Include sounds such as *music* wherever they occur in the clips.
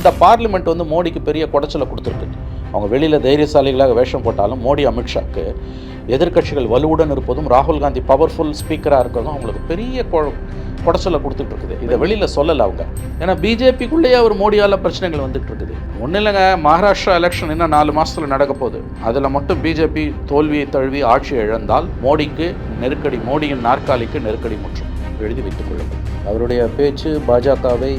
இந்த பார்லிமெண்ட் வந்து மோடிக்கு பெரிய குடைச்சலை கொடுத்துருக்கு. அவங்க வெளியில் தைரியசாலிகளாக வேஷம் போட்டாலும் மோடி அமித்ஷாக்கு எதிர்க்கட்சிகள் வலுவுடன் இருப்பதும் ராகுல் காந்தி பவர்ஃபுல் ஸ்பீக்கராக இருக்கிறதும் அவங்களுக்கு பெரிய கொ- குடைச்சலை கொடுத்துட்டு இருக்குது. இதை வெளியில் சொல்லலை அவங்க. ஏன்னா பிஜேபிக்குள்ளேயே அவர் மோடியால் பிரச்சனைகள் வந்துட்டு இருக்குது. ஒன்றும் இல்லைங்க மகாராஷ்டிரா எலெக்ஷன் இன்னும் நாலு மாதத்தில் நடக்க போகுது. அதில் மட்டும் பிஜேபி தோல்வியை தழுவி ஆட்சி இழந்தால் மோடிக்கு நெருக்கடி மோடியின் நாற்காலிக்கு நெருக்கடி முற்றும். எழுதி வைத்துக் கொள்ளுங்கள். அவருடைய பேச்சு பாஜகவை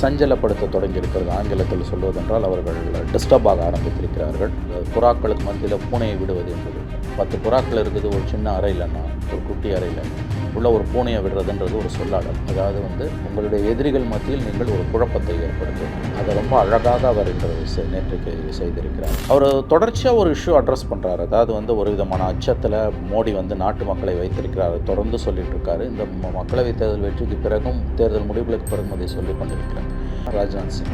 சஞ்சலப்படுத்த தொடங்கியிருக்கிறது. ஆங்கிலத்தில் சொல்வதென்றால் அவர்கள் டிஸ்டர்ப் ஆக ஆரம்பித்திருக்கிறார்கள். புறாக்களுக்கு மத்தியில் பூனையை விடுவது என்பது. பத்து புறாக்கள் இருக்குது ஒரு சின்ன அறையிலன்னா ஒரு குட்டி அறையில் உள்ள ஒரு பூனையை விடுறதுன்றது ஒரு சொல்லாடல். அதாவது வந்து உங்களுடைய எதிரிகள் மத்தியில் நீங்கள் ஒரு குழப்பத்தை ஏற்படுத்தும். அதை ரொம்ப அழகாக அவர் இன்று நேற்றுக்கு நேற்றைக்கு செய்திருக்கிறார். அவர் தொடர்ச்சியாக ஒரு இஷ்யூ அட்ரஸ் பண்ணுறாரு அதாவது வந்து ஒரு விதமான அச்சத்தில் மோடி வந்து நாட்டு மக்களை வைத்திருக்கிறார். தொடர்ந்து சொல்லிட்டு இருக்காரு. இந்த ம- மக்களவைத் தேர்தல் வெற்றிக்கு பிறகும் தேர்தல் முடிவுகளுக்கு பிறகும் அதை சொல்லிக் கொண்டிருக்கிறார். ராஜ்நாத் சிங்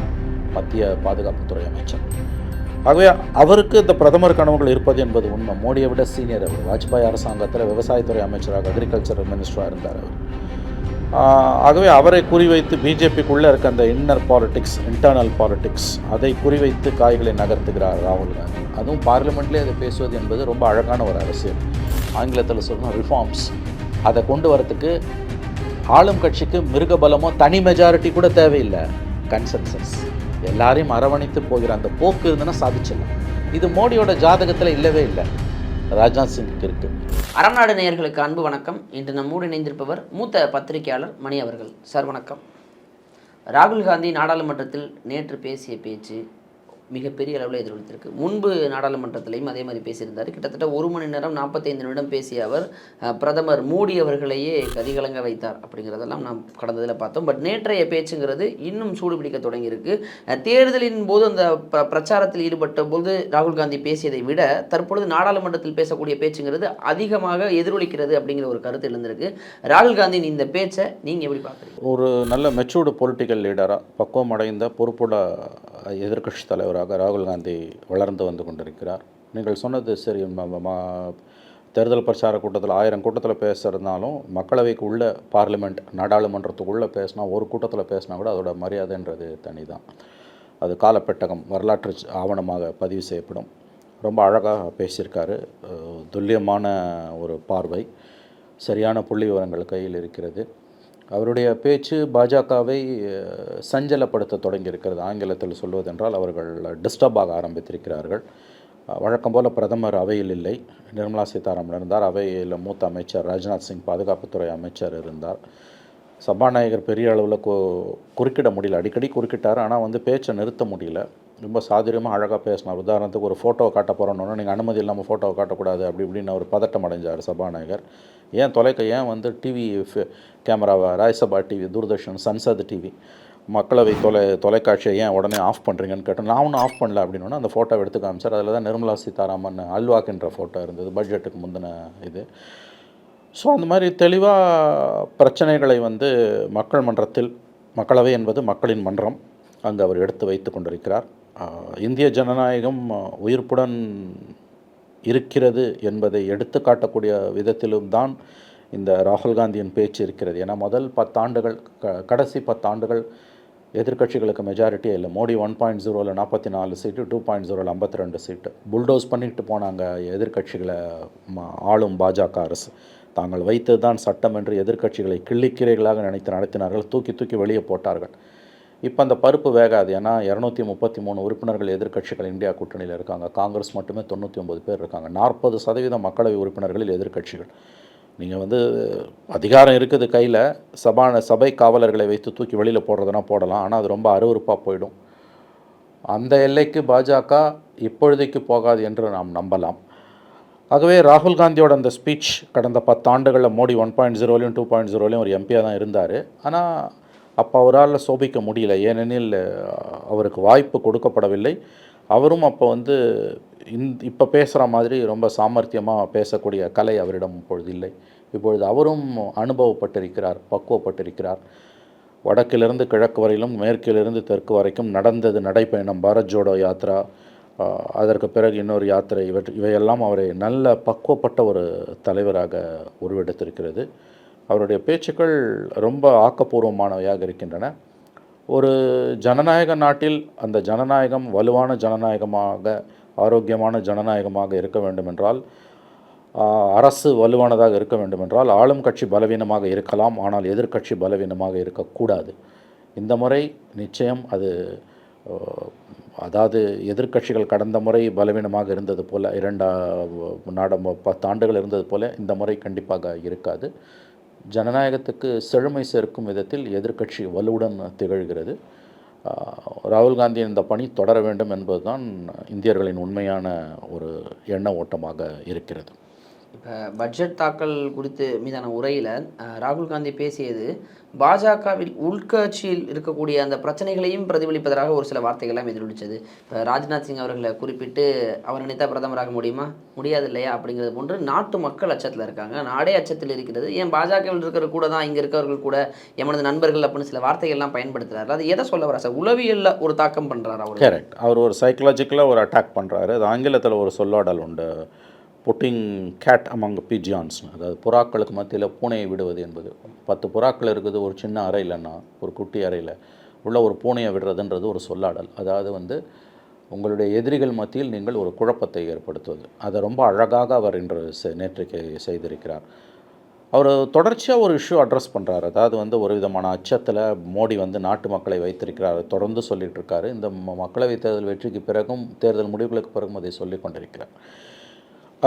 மத்திய பாதுகாப்புத்துறை அமைச்சர். ஆகவே அவருக்கு இந்த பிரதமர் கனவுகள் இருப்பது என்பது உண்மை. மோடியை விட சீனியர் அவர். வாஜ்பாய் அரசாங்கத்தில் விவசாயத்துறை அமைச்சராக அக்ரிகல்ச்சர் மினிஸ்டராக இருந்தார் அவர். ஆகவே அவரை குறிவைத்து பிஜேபிக்குள்ளே இருக்க அந்த இன்னர் பாலிட்டிக்ஸ் இன்டர்னல் பாலிட்டிக்ஸ் அதை குறிவைத்து காய்களை நகர்த்துகிறார் ராகுல் காந்தி. அதுவும் பார்லிமெண்ட்லேயே அதை பேசுவது என்பது ரொம்ப அழகான ஒரு அரசியல். ஆங்கிலத்தில் சொல்லணும் ரிஃபார்ம்ஸ் அதை கொண்டு வரத்துக்கு ஆளும் கட்சிக்கு மிருகபலமோ தனி மெஜாரிட்டி கூட தேவையில்லை. கன்சென்சஸ் எல்லாரையும் அரவணைத்து போகிற அந்த போக்கு இருந்ததுன்னா சாதிச்சிடலாம். இது மோடியோட ஜாதகத்தில் இல்லவே இல்லை. ராஜ்நாத் சிங்குக்கு இருக்கு. அறநாடு நேயர்களுக்கு அன்பு வணக்கம். இன்று நம்மோடு இணைந்திருப்பவர் மூத்த பத்திரிகையாளர் மணி அவர்கள். சார் வணக்கம். ராகுல் காந்தி நாடாளுமன்றத்தில் நேற்று பேசிய பேச்சு மிகப்பெரிய அளவில் எதிரொலித்திருக்கு. முன்பு நாடாளுமன்றத்திலையும் அதே மாதிரி பேசியிருந்தார். கிட்டத்தட்ட ஒரு மணி நேரம் நாற்பத்தைந்து நிமிடம் பேசிய அவர் பிரதமர் மோடி அவர்களையே கதிகலங்க வைத்தார் அப்படிங்கிறதெல்லாம் நாம் கடந்ததில் பார்த்தோம். பட் நேற்றைய பேச்சுங்கிறது இன்னும் சூடு பிடிக்க தொடங்கியிருக்கு தேர்தலின் போது அந்த ப- பிரச்சாரத்தில் ஈடுபட்ட போது ராகுல் காந்தி பேசியதை விட தற்பொழுது நாடாளுமன்றத்தில் பேசக்கூடிய பேச்சுங்கிறது அதிகமாக எதிரொலிக்கிறது அப்படிங்கிற ஒரு கருத்து எழுந்திருக்கு. ராகுல் காந்தியின் இந்த பேச்சை நீங்கள் எப்படி பார்க்குறீங்க? ஒரு நல்ல மெச்சூர்டு பொலிட்டிக்கல் லீடராக பக்குவம் அடைந்த பொறுப்புள்ள எதிர்க்கட்சி தலைவராக ராகுல் காந்தி வளர்ந்து வந்து கொண்டிருக்கிறார். நீங்கள் சொன்னது சரி. தேர்தல் பிரச்சார கூட்டத்தில் ஆயிரம் கூட்டத்தில் பேசுகிறதுனாலும் மக்களவைக்கு உள்ள பார்லிமெண்ட் நாடாளுமன்றத்துக்குள்ளே பேசினா ஒரு கூட்டத்தில் பேசினா கூட அதோட மரியாதைன்றது தனி தான் அது காலப்பெட்டகம் வரலாற்று ஆவணமாக பதிவு செய்யப்படும். ரொம்ப அழகாக பேசியிருக்காரு. துல்லியமான ஒரு பார்வை. சரியான புள்ளி விவரங்கள் கையில் இருக்கிறது. அவருடைய பேச்சு பாஜகவை சஞ்சலப்படுத்த தொடங்கியிருக்கிறது. ஆங்கிலத்தில் சொல்வதென்றால் அவர்கள் டிஸ்டர்ப் ஆக ஆரம்பித்திருக்கிறார்கள். வழக்கம் போல் பிரதமர் அவையில் இல்லை. நிர்மலா சீதாராமன் இருந்தார். அவையில் மூத்த அமைச்சர் ராஜ்நாத் சிங் பாதுகாப்புத்துறை அமைச்சர் இருந்தார். சபாநாயகர் பெரிய அளவில் கு குறுக்கிட முடியல. அடிக்கடி குறுக்கிட்டார். ஆனால் வந்து பேச்சை நிறுத்த முடியல. ரொம்ப சாதுரியமாக அழகாக பேசினார். உதாரணத்துக்கு ஒரு ஃபோட்டோவை காட்ட போகிறோன்னு நீங்கள் அனுமதி இல்லாமல் ஃபோட்டோவை காட்டக்கூடாது அப்படி இப்படின்னு அவர் பதட்டம் அடைஞ்சார் சபாநாயகர். ஏன் தொலைக்க ஏன் வந்து டிவி கேமராவை ராஜ்சபா டிவி தூர்தர்ஷன் சன்சத் டிவி மக்களவை தொலை தொலைக்காட்சியை ஏன் உடனே ஆஃப் பண்ணுறீங்கன்னு கேட்டேன் நான் ஒன்றும் ஆஃப் பண்ணல அப்படின்னா அந்த ஃபோட்டோ எடுத்து காமிச்சார். அதில் தான் நிர்மலா சீதாராமன் அல்வாக்குன்ற ஃபோட்டோ இருந்தது பட்ஜெட்டுக்கு முந்தின இது. ஸோ அந்த மாதிரி தெளிவாக பிரச்சனைகளை வந்து மக்கள் மன்றத்தில் மக்களவை என்பது மக்களின் மன்றம் அங்கு அவர் எடுத்து வைத்து கொண்டிருக்கிறார். இந்திய ஜனநாயகம் உயிர்ப்புடன் இருக்கிறது என்பதை எடுத்து காட்டக்கூடிய விதத்திலும் தான் இந்த ராகுல் காந்தியின் பேச்சு இருக்கிறது. ஏன்னா முதல் பத்தாண்டுகள் க கடைசி பத்தாண்டுகள் எதிர்க்கட்சிகளுக்கு மெஜாரிட்டியே இல்லை. மோடி ஒன் பாயிண்ட் ஜீரோவில் நாற்பத்தி நாலு சீட்டு டூ பாயிண்ட் ஜீரோவில் ஐம்பத்தி ரெண்டு சீட்டு. புல்டோஸ் பண்ணிட்டு போனாங்க எதிர்க்கட்சிகளை ஆளும் பாஜக அரசு. தாங்கள் வைத்தது தான் சட்டம் என்று எதிர்க்கட்சிகளை கிள்ளிக்கீரைகளாக நினைத்து நடத்தினார்கள். தூக்கி தூக்கி வெளியே போட்டார்கள். இப்போ அந்த பருப்பு வேகாது. ஏன்னா இரநூத்தி முப்பத்தி மூணு உறுப்பினர்கள் எதிர்க்கட்சிகள் இந்தியா கூட்டணியில் இருக்காங்க. காங்கிரஸ் மட்டுமே தொண்ணூற்றி ஒம்பது பேர் இருக்காங்க. நாற்பது சதவீதம் மக்களவை உறுப்பினர்களில் எதிர்க்கட்சிகள். நீங்கள் வந்து அதிகாரம் இருக்குது கையில். சபா சபை காவலர்களை வைத்து தூக்கி வெளியில் போடுறதுனா போடலாம். ஆனால் அது ரொம்ப அருவருப்பாக போயிடும். அந்த எல்லைக்கு பாஜக இப்பொழுதைக்கு போகாது என்று நாம் நம்பலாம். ஆகவே ராகுல் காந்தியோட அந்த ஸ்பீச் கடந்த பத்தாண்டுகளில் மோடி ஒன் பாயிண்ட் ஜீரோலையும் டூ பாயிண்ட் ஜீரோலையும் ஒரு எம்பியாக தான் இருந்தார். ஆனால் அப்போ அவரால் சோபிக்க முடியல. ஏனெனில் அவருக்கு வாய்ப்பு கொடுக்கப்படவில்லை. அவரும் அப்போ வந்து இந் இப்போ பேசுகிற மாதிரி ரொம்ப சாமர்த்தியமாக பேசக்கூடிய கலை அவரிடம் இப்பொழுது இல்லை. இப்பொழுது அவரும் அனுபவப்பட்டிருக்கிறார் பக்குவப்பட்டிருக்கிறார். வடக்கிலிருந்து கிழக்கு வரையிலும் மேற்கிலிருந்து தெற்கு வரைக்கும் நடந்தது நடைப்பயணம் பாரத் ஜோடோ யாத்ரா அதற்கு பிறகு இன்னொரு யாத்திரை இவற்றை இவையெல்லாம் அவரை நல்ல பக்குவப்பட்ட ஒரு தலைவராக உருவெடுத்திருக்கிறது. அவருடைய பேச்சுக்கள் ரொம்ப ஆக்கப்பூர்வமானவையாக இருக்கின்றன. ஒரு ஜனநாயக நாட்டில் அந்த ஜனநாயகம் வலுவான ஜனநாயகமாக ஆரோக்கியமான ஜனநாயகமாக இருக்க வேண்டுமென்றால் அரசு வலுவானதாக இருக்க வேண்டுமென்றால் ஆளும் கட்சி பலவீனமாக இருக்கலாம் ஆனால் எதிர்க்கட்சி பலவீனமாக இருக்கக்கூடாது. இந்த முறை நிச்சயம் அது அதாவது எதிர்க்கட்சிகள் கடந்த முறை பலவீனமாக இருந்தது போல் இரண்டா நாட பத்து ஆண்டுகள் இருந்தது போல் இந்த முறை கண்டிப்பாக இருக்காது. ஜனநாயகத்துக்கு செழுமை சேர்க்கும் விதத்தில் எதிர்க்கட்சி வலுவுடன் திகழ்கிறது. ராகுல் காந்தியின் இந்த பணி தொடர வேண்டும் என்பதுதான் இந்தியர்களின் உண்மையான ஒரு எண்ண ஓட்டமாக இருக்கிறது. பட்ஜெட் தாக்கல் குறித்து மீதான உரையில் ராகுல் காந்தி பேசியது பாஜகவில் உள்கட்சியில் இருக்கக்கூடிய அந்த பிரச்சனைகளையும் பிரதிபலிப்பதாக ஒரு சில வார்த்தைகள்லாம் எதிரொலிச்சது. இப்போ ராஜ்நாத் சிங் அவர்களை குறிப்பிட்டு அவர் நினைத்தா பிரதமராக முடியுமா? முடியாது இல்லையா? அப்படிங்கிறது போன்று நாட்டு மக்கள் அச்சத்தில் இருக்காங்க. நாடே அச்சத்தில் இருக்கிறது. ஏன் பாஜகவில் இருக்கிற கூட தான் இங்கே இருக்கவர்கள் கூட எமனது நண்பர்கள் அப்படின்னு சில வார்த்தைகள்லாம் பயன்படுத்துகிறார் அது எதை சொல்ல வரா சார் உளவியலில் ஒரு தாக்கம் பண்ணுறாரு அவர்? கரெக்ட் அவர் ஒரு சைக்கலாஜிக்கலாக ஒரு அட்டாக் பண்ணுறாரு அது ஆங்கிலத்தில் ஒரு சொல்லாடல் உண்டு. புட்டிங் கேட் அமங் பிஜியான்ஸ் அதாவது புறாக்களுக்கு மத்தியில் பூனையை விடுவது என்பது. பத்து புறாக்கள் இருக்குது ஒரு சின்ன அறையிலன்னா ஒரு குட்டி அறையில் உள்ள ஒரு பூனையை விடுறதுன்றது ஒரு சொல்லாடல். அதாவது வந்து உங்களுடைய எதிரிகள் மத்தியில் நீங்கள் ஒரு குழப்பத்தை ஏற்படுத்துவது. அதை ரொம்ப அழகாக அவர் இன்று செ- நேற்றைக்கு செய்திருக்கிறார். அவர் தொடர்ச்சியாக ஒரு இஷ்யூ அட்ரஸ் பண்ணுறாரு அதாவது வந்து ஒரு விதமான அச்சத்தில் மோடி வந்து நாட்டு மக்களை வைத்திருக்கிறார். தொடர்ந்து சொல்லிட்டு இருக்காரு. இந்த ம- மக்களவைத் தேர்தல் வெற்றிக்கு பிறகும் தேர்தல் முடிவுகளுக்கு பிறகும் அதை சொல்லிக் கொண்டிருக்கிறார்.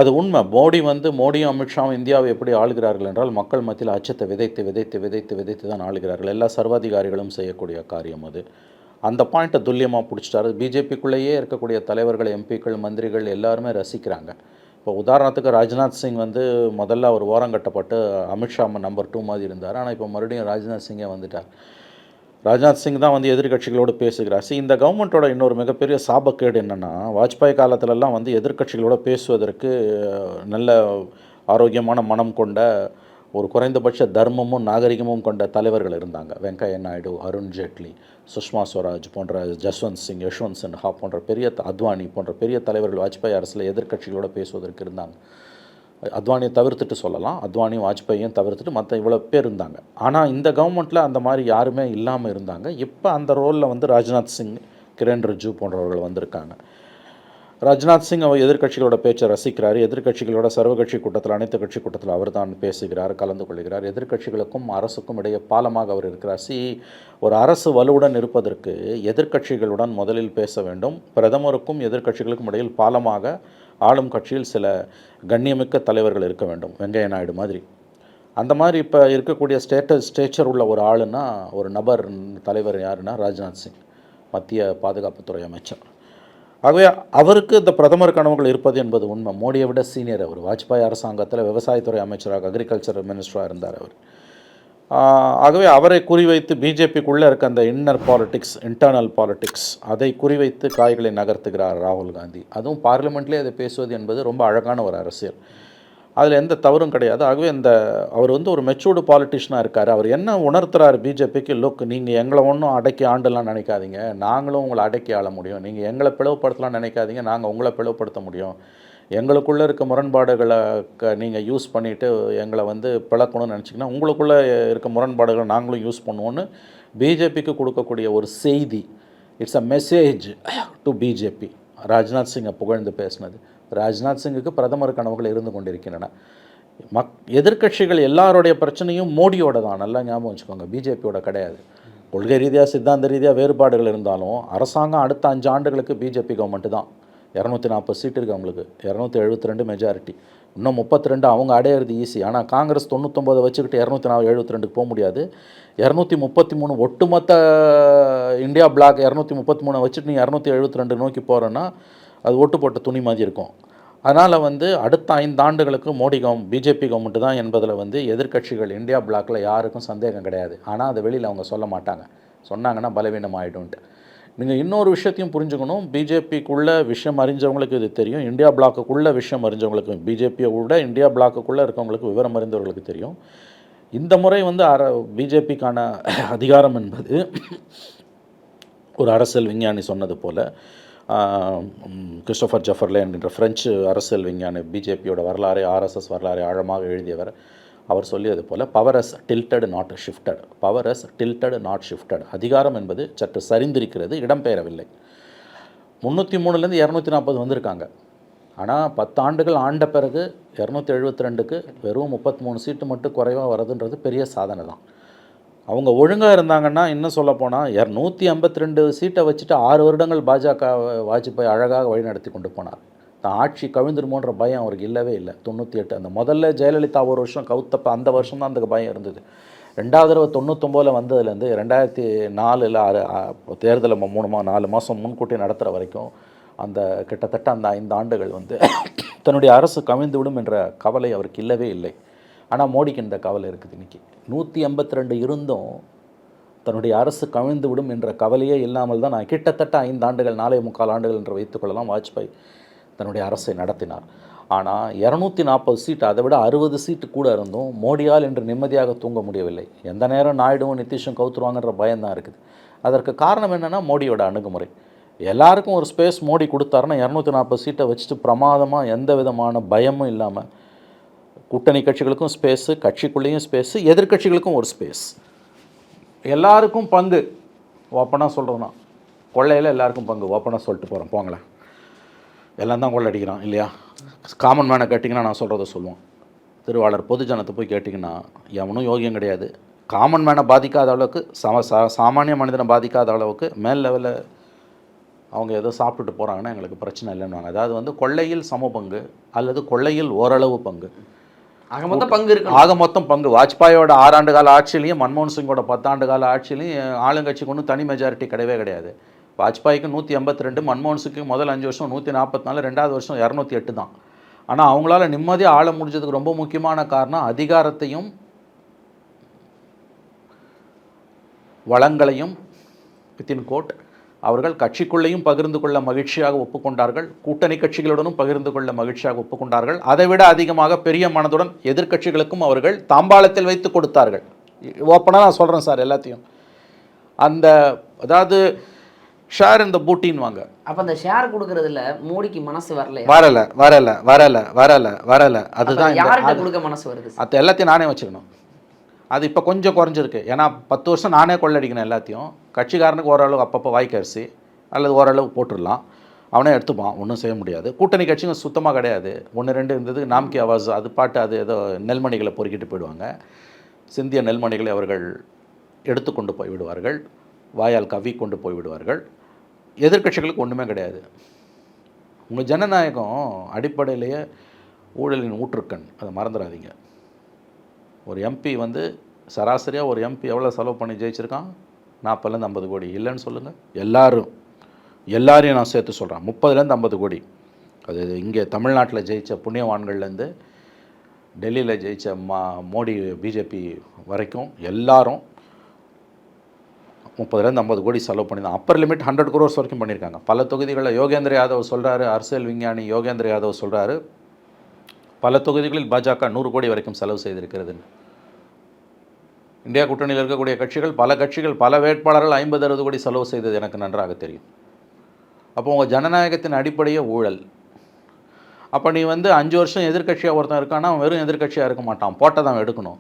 அது உண்மை. மோடி வந்து மோடியும் அமித்ஷாவும் இந்தியாவை எப்படி ஆளுகிறார்கள் என்றால் மக்கள் மத்தியில் அச்சத்தை விதைத்து விதைத்து விதைத்து விதைத்து தான் ஆளுகிறார்கள். எல்லா சர்வாதிகாரிகளும் செய்யக்கூடிய காரியம் அது. அந்த பாயிண்ட்டை துல்லியமாக பிடிச்சிட்டாரு. பிஜேபிக்குள்ளேயே இருக்கக்கூடிய தலைவர்கள் எம்பிக்கள் மந்திரிகள் எல்லாருமே ரசிக்கிறாங்க. இப்போ உதாரணத்துக்கு ராஜ்நாத் சிங் வந்து முதல்ல அவர் ஓரங்கட்டப்பட்டு அமித்ஷா நம்பர் டூ மாதிரி இருந்தார். ஆனால் இப்போ மறுபடியும் ராஜ்நாத் சிங்கே வந்துட்டார். ராஜ்நாத் சிங் தான் வந்து எதிர்க்கட்சிகளோடு பேசுகிறார். சி இந்த கவர்மெண்ட்டோட இன்னொரு மிகப்பெரிய சாபக்கேடு என்னென்னா வாஜ்பாய் காலத்திலலாம் வந்து எதிர்க்கட்சிகளோட பேசுவதற்கு நல்ல ஆரோக்கியமான மனம் கொண்ட ஒரு குறைந்தபட்ச தர்மமும் நாகரிகமும் கொண்ட தலைவர்கள் இருந்தாங்க. வெங்கையா நாயுடு அருண் ஜேட்லி சுஷ்மா ஸ்வராஜ் போன்ற ஜஸ்வந்த் சிங் யஷ்வந்த் சின்ஹா போன்ற பெரிய அத்வானி போன்ற பெரிய தலைவர்கள் வாஜ்பாய் அரசில் எதிர்க்கட்சிகளோட பேசுவதற்கு இருந்தாங்க. அத்வானியை தவிர்த்துட்டு சொல்லலாம். அத்வானியும் வாஜ்பாயும் தவிர்த்துட்டு மற்ற இவ்வளோ பேர் இருந்தாங்க. ஆனால் இந்த கவர்மெண்ட்டில் அந்த மாதிரி யாருமே இல்லாமல் இருந்தாங்க. இப்போ அந்த ரோலில் வந்து ராஜ்நாத் சிங் கிரண் ரிஜு போன்றவர்கள் வந்திருக்காங்க. ராஜ்நாத் சிங் அவர் எதிர்க்கட்சிகளோட பேச்சை ரசிக்கிறார். எதிர்க்கட்சிகளோட சர்வகட்சி கூட்டத்தில் அனைத்து கட்சி கூட்டத்தில் அவர் தான் பேசுகிறார் கலந்து கொள்கிறார். எதிர்க்கட்சிகளுக்கும் அரசுக்கும் இடையே பாலமாக அவர் இருக்கிறார். சி ஒரு அரசு வலுவுடன் இருப்பதற்கு எதிர்க்கட்சிகளுடன் முதலில் பேச வேண்டும். பிரதமருக்கும் எதிர்க்கட்சிகளுக்கும் இடையில் பாலமாக ஆளும் கட்சியில் சில கண்ணியமிக்க தலைவர்கள் இருக்க வேண்டும் வெங்கையா நாயுடு மாதிரி. அந்த மாதிரி இப்போ இருக்கக்கூடிய ஸ்டேட்டஸ் ஸ்டேச்சர் உள்ள ஒரு ஆளுனா ஒரு நபர் தலைவர் யாருன்னா ராஜ்நாத் சிங் மத்திய பாதுகாப்புத்துறை அமைச்சர். ஆகவே அவருக்கு இந்த பிரதமர் கனவுகள் இருப்பது என்பது உண்மை. மோடியை விட சீனியர் அவர். வாஜ்பாய் அரசாங்கத்தில் விவசாயத்துறை அமைச்சராக அக்ரிகல்ச்சர் மினிஸ்டராக இருந்தார் அவர். ஆகவே அவரை குறிவைத்து பிஜேபிக்குள்ளே இருக்க அந்த இன்னர் பாலிட்டிக்ஸ் இன்டர்னல் பாலிட்டிக்ஸ் அதை குறிவைத்து காய்களை நகர்த்துகிறார் ராகுல் காந்தி. அதுவும் பார்லிமெண்ட்லேயே அதை பேசுவது என்பது ரொம்ப அழகான ஒரு அரசியல். அதில் எந்த தவறும் கிடையாது. ஆகவே இந்த அவர் வந்து ஒரு மெச்சூர்டு பாலிட்டிஷனாக இருக்கார். அவர் என்ன உணர்த்துறாரு பிஜேபிக்கு? லுக் நீங்கள் எங்களை ஒன்றும் அடக்கி ஆண்டுலாம் நினைக்காதீங்க. நாங்களும் உங்களை அடக்கி ஆள முடியும். நீங்கள் எங்களை பிளவுபடுத்தலாம் நினைக்காதீங்க. நாங்கள் உங்களை பிளவுபடுத்த முடியும். எங்களுக்குள்ளே இருக்க முரண்பாடுகளை க நீங்கள் யூஸ் பண்ணிவிட்டு எங்களை வந்து பிளக்கணும்னு நினச்சிங்கன்னா உங்களுக்குள்ளே இருக்க முரண்பாடுகளை நாங்களும் யூஸ் பண்ணுவோன்னு பிஜேபிக்கு கொடுக்கக்கூடிய ஒரு செய்தி it's a message to BJP Rajnath சிங்கை புகழ்ந்து பேசினது. ராஜ்நாத் சிங்குக்கு பிரதமர் கனவுகள் இருந்து கொண்டிருக்கின்றன. மக் எதிர்க்கட்சிகள் எல்லாருடைய பிரச்சனையும் மோடியோட தான். நல்லா ஞாபகம் வச்சுக்கோங்க பிஜேபியோட கிடையாது. கொள்கை ரீதியாக சித்தாந்த ரீதியாக வேறுபாடுகள் இருந்தாலும் அரசாங்கம் அடுத்த அஞ்சு ஆண்டுகளுக்கு பிஜேபி கவர்மெண்ட்டு தான். இரநூத்தி நாற்பது சீட் இருக்குது அவங்களுக்கு. இரநூத்தி எழுபத்தி ரெண்டு மெஜாரிட்டி இன்னும் முப்பத்தி ரெண்டு அவங்க அடையிறது ஈஸி ஆனால் காங்கிரஸ் தொண்ணூத்தொம்பதை வச்சுக்கிட்டு இரநூத்தி நாலு எழுபத்தி ரெண்டுக்கு போக முடியாது. இரநூத்தி முப்பத்தி மூணு ஒட்டுமொத்த இந்தியா பிளாக் இரநூத்தி முப்பத்தி மூணு வச்சுட்டு நீ இரநூத்தி எழுபத்தி ரெண்டு நோக்கி போகிறேன்னா அது ஒட்டு போட்ட துணி மாதிரி இருக்கும். அதனால் வந்து அடுத்த ஐந்து ஆண்டுகளுக்கு மோடி கவர்ம் பிஜேபி கவர்மெண்ட் தான் என்பதில் வந்து எதிர்க்கட்சிகள் இந்தியா பிளாக்கில் யாருக்கும் சந்தேகம் கிடையாது. ஆனால் அதை வெளியில் அவங்க சொல்ல மாட்டாங்க. சொன்னாங்கன்னா பலவீனம் ஆகிடும்ட்டு நீங்கள் இன்னொரு விஷயத்தையும் புரிஞ்சுக்கணும். பிஜேபிக்குள்ளே விஷயம் அறிஞ்சவங்களுக்கு இது தெரியும். இந்தியா பிளாக்குக்குள்ளே விஷயம் அறிஞ்சவங்களுக்கு பிஜேபியை விட இந்தியா பிளாக்குக்குள்ளே இருக்கவங்களுக்கு விவரம் அறிந்தவர்களுக்கு தெரியும். இந்த முறை வந்து அர பிஜேபிக்கான அதிகாரம் என்பது ஒரு அரசியல் விஞ்ஞானி சொன்னது போல் கிறிஸ்டோஃபர் ஜஃபர்லே என்கின்ற ஃப்ரெஞ்சு அரசியல் விஞ்ஞானி பிஜேபியோட வரலாறை ஆர்எஸ்எஸ் வரலாறை ஆழமாக எழுதியவர். அவர் சொல்லியது போல் powers tilted not shifted powers tilted not shifted அதிகாரம் என்பது சற்று சரிந்திருக்கிறது இடம்பெயரவில்லை. முந்நூற்றி மூணுலேருந்து இரநூத்தி நாற்பது வந்திருக்காங்க. ஆனால் பத்தாண்டுகள் ஆண்ட பிறகு இரநூத்தி எழுபத்தி ரெண்டுக்கு வெறும் முப்பத்தி மூணு சீட்டு மட்டும் குறைவாக வரதுன்றது பெரிய சாதனை தான். அவங்க ஒழுங்காக இருந்தாங்கன்னா இன்னும் சொல்லப் போனால் ஐம்பத்தி ரெண்டு சீட்டை வச்சுட்டு ஆறு வருடங்கள் பாஜக வாஜ்பாய் அழகாக வழிநடத்தி கொண்டு போனார். தான் ஆட்சி கவிழ்ந்துருமோன்ற பயம் அவருக்கு இல்லவே இல்லை. தொண்ணூற்றி எட்டு அந்த முதல்ல ஜெயலலிதா ஒரு வருஷம் கவுத்தப்ப அந்த வருஷம் தான் அந்த பயம் இருந்தது. ரெண்டாவது தடவை தொண்ணூத்தொம்போதில் வந்ததுலேருந்து ரெண்டாயிரத்தி நாலில் ஆறு தேர்தலை மூணு மா நாலு மாதம் முன்கூட்டி நடத்துகிற வரைக்கும் அந்த கிட்டத்தட்ட அந்த ஐந்து ஆண்டுகள் வந்து *coughs* தன்னுடைய அரசு கவிழ்ந்து விடும் என்ற கவலை அவருக்கு இல்லவே இல்லை. ஆனால் மோடிக்கு இந்த கவலை இருக்குது இன்னைக்கு. நூற்றி எண்பத்தி ரெண்டு இருந்தும் தன்னுடைய அரசு கவிழ்ந்து விடும் என்ற கவலையே இல்லாமல் தான் நான் கிட்டத்தட்ட ஐந்து ஆண்டுகள் நாலே முக்கால் ஆண்டுகள் என்று வைத்துக்கொள்ளலாம் வாஜ்பாய் தன்னுடைய அரசை நடத்தினார். ஆனால் இரநூத்தி நாற்பது சீட் அதை விட அறுபது சீட்டு கூட இருந்தும் மோடியால் இன்று நிம்மதியாக தூங்க முடியவில்லை. எந்த நேரம் நாயுடுவும் நிதிஷும் கவுத்துருவாங்கன்ற பயம்தான் இருக்குது. அதற்கு காரணம் என்னென்னா மோடியோட அணுகுமுறை. எல்லாருக்கும் ஒரு ஸ்பேஸ் மோடி கொடுத்தாருன்னா இரநூத்தி நாற்பது சீட்டை வச்சுட்டு பிரமாதமாக எந்த விதமான பயமும் இல்லாமல் கூட்டணி கட்சிகளுக்கும் ஸ்பேஸு கட்சிக்குள்ளேயும் ஸ்பேஸு எதிர்க்கட்சிகளுக்கும் ஒரு ஸ்பேஸ் எல்லாருக்கும் பங்கு. ஓப்பனாக சொல்கிறோன்னா கொள்ளையில் எல்லாருக்கும் பங்கு. ஓப்பனாக சொல்லிட்டு போகிறோம் போங்களேன். எல்லாம் தான் கொள்ளை அடிக்கிறான் இல்லையா? காமன் மேனை கேட்டிங்கன்னா நான் சொல்கிறத சொல்லுவோம். திருவாளர் பொதுஜனத்தை போய் கேட்டிங்கன்னா எவனும் யோகியம் கிடையாது. காமன் மேனை பாதிக்காத அளவுக்கு சம சா- சாமானிய மனிதனை பாதிக்காத அளவுக்கு மேல் லெவலில் அவங்க ஏதோ சாப்பிட்டுட்டு போகிறாங்கன்னா எங்களுக்கு பிரச்சனை இல்லைன்னு அதாவது வந்து கொள்ளையில் சம பங்கு அல்லது கொள்ளையில் ஓரளவு பங்கு. ஆக மொத்தம் பங்கு இருக்கு ஆக மொத்தம் பங்கு. வாஜ்பாயோட ஆறாண்டு கால ஆட்சியிலையும் மன்மோகன் சிங்கோட பத்தாண்டு கால ஆட்சியிலையும் ஆளுங்கட்சிக்கு ஒன்றும் தனி மெஜாரிட்டி கிடையவே கிடையாது. வாஜ்பாய்க்கு நூற்றி எண்பத்தி ரெண்டு மன்மோகன் சிங்க்கு முதல் அஞ்சு வருஷம் நூற்றி நாற்பத்தி நாலு ரெண்டாவது வருஷம் இரநூத்தி எட்டு தான். ஆனால் அவங்களால நிம்மதியாக ஆள முடிஞ்சதுக்கு ரொம்ப முக்கியமான காரணம் அதிகாரத்தையும் வளங்களையும் வித்தின் கோட் அவர்கள் கட்சிக்குள்ளேயும் பகிர்ந்து கொள்ள மகிழ்ச்சியாக ஒப்புக்கொண்டார்கள் கூட்டணி கட்சிகளுடனும் பகிர்ந்து கொள்ள மகிழ்ச்சியாக ஒப்புக்கொண்டார்கள். அதைவிட அதிகமாக பெரிய மனதுடன் எதிர்க்கட்சிகளுக்கும் அவர்கள் தாம்பாளத்தில் வைத்து கொடுத்தார்கள். ஓப்பனாக நான் சொல்கிறேன் சார் எல்லாத்தையும். அந்த அதாவது ஷேர் இந்த பூட்டின்னு வாங்க. அப்ப அந்த ஷேர் கொடுக்கறதுல மோடிக்கு மனசு வரலையா? வரல வரல வரல வரல வரல. அதுதான் யார்கிட்ட கொடுக்க மனசு வருது? அது எல்லாத்தையும் நானே வச்சுக்கணும். அது இப்போ கொஞ்சம் குறைஞ்சிருக்கு. ஏன்னா பத்து வருஷம் நானே கொள்ளடிக்கணும் எல்லாத்தையும். கட்சிக்காரனுக்கு ஓரளவு அப்பப்போ வாய்க்கரிசி அல்லது ஓரளவு போட்டுடலாம். அவனே எடுத்துப்பான் ஒன்றும் செய்ய முடியாது. கூட்டணி கட்சிங்க சுத்தமாக கிடையாது. ஒன்று ரெண்டு இருந்தது நாம்கி ஆவாஸ் அது பாட்டு அது ஏதோ நெல்மணிகளை பொறுக்கிட்டு போயிடுவாங்க. சிந்திய நெல்மணிகளை அவர்கள் எடுத்துக்கொண்டு போய் விடுவார்கள். வாயால் கவி கொண்டு போய் விடுவார்கள். எதிர்க்கட்சிகளுக்கு ஒன்றுமே கிடையாது. உங்கள் ஜனநாயகம் அடிப்படையிலேயே ஊழலின் ஊற்றுக்கண். அதை மறந்துடாதீங்க. ஒரு எம்பி வந்து சராசரியாக ஒரு எம்பி எவ்வளோ செலவு பண்ணி ஜெயிச்சிருக்கான்? நாற்பதுலேருந்து ஐம்பது கோடி. இல்லைன்னு சொல்லுங்கள் எல்லோரும். எல்லாரையும் நான் சேர்த்து சொல்கிறேன் முப்பதுலேருந்து ஐம்பது கோடி. அது இங்கே தமிழ்நாட்டில் ஜெயித்த புண்ணியவான்கள்லேருந்து டெல்லியில் ஜெயித்த மா மோடி பிஜேபி வரைக்கும் எல்லாரும் முப்பதுலேருந்து ஐம்பது கோடி செலவு பண்ணியிருந்தாங்க. அப்பர் லிமிட் ஹண்ட்ரட் குரோர்ஸ் வரைக்கும் பண்ணியிருக்காங்க. பல தொகுதிகளில் யோகேந்திர யாதவ் சொல்கிறாரு அரசியல் விஞ்ஞானி யோகேந்திர யாதவ் சொல்கிறாரு பல தொகுதிகளில் பாஜக நூறு கோடி வரைக்கும் செலவு செய்திருக்கிறதுன்னு. இந்தியா கூட்டணியில் இருக்கக்கூடிய கட்சிகள் பல கட்சிகள் பல வேட்பாளர்கள் ஐம்பது அறுபது கோடி செலவு செய்தது எனக்கு நன்றாக தெரியும். அப்போ உங்கள் ஜனநாயகத்தின் அடிப்படையே ஊழல். அப்போ நீ வந்து அஞ்சு வருஷம் எதிர்க்கட்சியாக ஒருத்தன் இருக்கான்னா அவன் வெறும் எதிர்கட்சியாக இருக்க மாட்டான். போட்டை தான் எடுக்கணும்.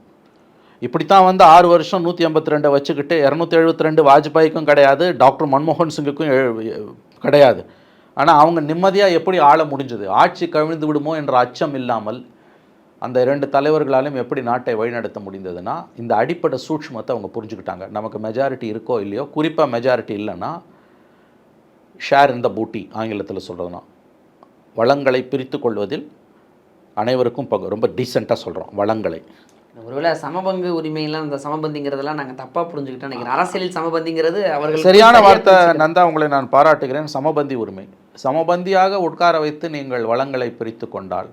இப்படித்தான் வந்து ஆறு வருஷம் நூற்றி ஐம்பத்தி ரெண்டை வச்சுக்கிட்டு இரநூத்தி எழுபத்தி ரெண்டு வாஜ்பாய்க்கும் கிடையாது டாக்டர் மன்மோகன் சிங்குக்கும் கிடையாது. ஆனால் அவங்க நிம்மதியாக எப்படி ஆள முடிஞ்சது? ஆட்சி கவிழ்ந்து விடுமோ என்ற அச்சம் இல்லாமல் அந்த இரண்டு தலைவர்களாலும் எப்படி நாட்டை வழிநடத்த முடிந்ததுன்னா இந்த அடிப்படை சூட்சுமத்தை அவங்க புரிஞ்சுக்கிட்டாங்க. நமக்கு மெஜாரிட்டி இருக்கோ இல்லையோ குறிப்பாக மெஜாரிட்டி இல்லைன்னா ஷேர் இந்த பூட்டி ஆங்கிலத்தில் சொல்கிறதுனா வளங்களை பிரித்து கொள்வதில் அனைவருக்கும் பங்கு. ரொம்ப டீசெண்டாக சொல்கிறோம் வளங்களை. ஒருவேளை சமபங்கு உரிமையெல்லாம் இந்த சமபந்திங்கிறதெல்லாம் நாங்க தப்பா புரிஞ்சுக்கிட்டோம் நினைக்கிறேன். அரசியலில் சமபந்திங்கிறது அவர்கள் சரியான சரியா வார்த்தை. நந்தா உங்களை நான் பாராட்டுகிறேன். சமபந்தி உரிமை. சமபந்தியாக உட்கார வைத்து நீங்கள் வளங்களை பிரித்து கொண்டால்